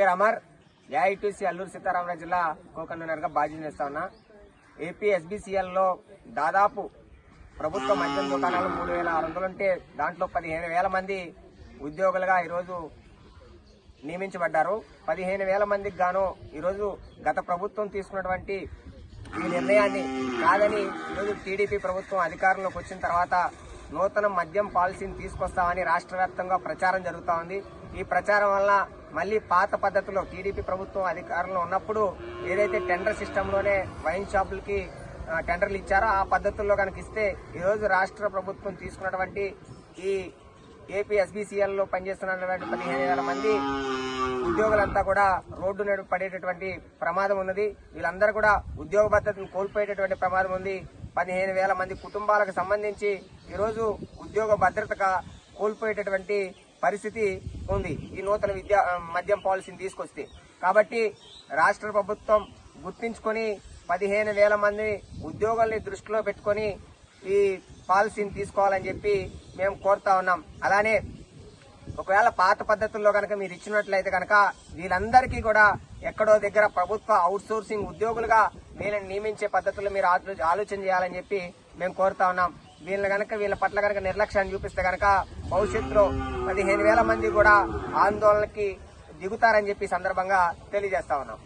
పేరు అమర్. ఏఐటీసీ అల్లూరు సీతారామరాజు జిల్లా కోకన్ననర్గా బాధ్యత చేస్తా ఉన్నా. ఏపీ ఎస్బీసీఎల్లో దాదాపు ప్రభుత్వ మద్యం దుకాణాలు మూడు వేల ఆరు వందలు ఉంటే దాంట్లో పదిహేను వేల మంది ఉద్యోగులుగా ఈరోజు నియమించబడ్డారు. పదిహేను వేల మందికి గాను ఈరోజు గత ప్రభుత్వం తీసుకున్నటువంటి ఈ నిర్ణయాన్ని కాదని ఈరోజు టీడీపీ ప్రభుత్వం అధికారంలోకి వచ్చిన తర్వాత నూతన మద్యం పాలసీని తీసుకొస్తామని రాష్ట్ర వ్యాప్తంగా ప్రచారం జరుగుతూ ఉంది. ఈ ప్రచారం వల్ల మళ్ళీ పాత పద్ధతిలో టీడీపీ ప్రభుత్వం అధికారంలో ఉన్నప్పుడు ఏదైతే టెండర్ సిస్టంలోనే వైన్ షాపులకి టెండర్లు ఇచ్చారో ఆ పద్ధతుల్లో కనుక ఇస్తే ఈరోజు రాష్ట్ర ప్రభుత్వం తీసుకున్నటువంటి ఈ ఏపీ పనిచేస్తున్నటువంటి పదిహేను వేల మంది ఉద్యోగులంతా కూడా రోడ్డు నడు పడేటటువంటి ప్రమాదం ఉన్నది. వీళ్ళందరూ కూడా ఉద్యోగ భద్రతను కోల్పోయేటటువంటి ప్రమాదం ఉంది. పదిహేను వేల మంది కుటుంబాలకు సంబంధించి ఈరోజు ఉద్యోగ భద్రతగా కోల్పోయేటటువంటి పరిస్థితి ఉంది. ఈ నూతన విద్యా మద్యం పాలసీని తీసుకొస్తే. కాబట్టి రాష్ట్ర ప్రభుత్వం గుర్తించుకొని పదిహేను వేల మంది ఉద్యోగుల్ని దృష్టిలో పెట్టుకొని ఈ పాలసీని తీసుకోవాలని చెప్పి మేము కోరుతా ఉన్నాం. అలానే ఒకవేళ పాత పద్ధతుల్లో కనుక మీరు ఇచ్చినట్లయితే కనుక వీళ్ళందరికీ కూడా ఎక్కడో దగ్గర ప్రభుత్వ అవుట్సోర్సింగ్ ఉద్యోగులుగా వీళ్ళని నియమించే పద్ధతులు మీరు ఆలోచన చేయాలని చెప్పి మేము కోరుతా ఉన్నాం. వీళ్ళని కనుక వీళ్ళ పట్ల కనుక నిర్లక్ష్యాన్ని చూపిస్తే కనుక భవిష్యత్తులో పదిహేను వేల మంది కూడా ఆందోళనకి దిగుతారని చెప్పి సందర్భంగా తెలియజేస్తా ఉన్నాం.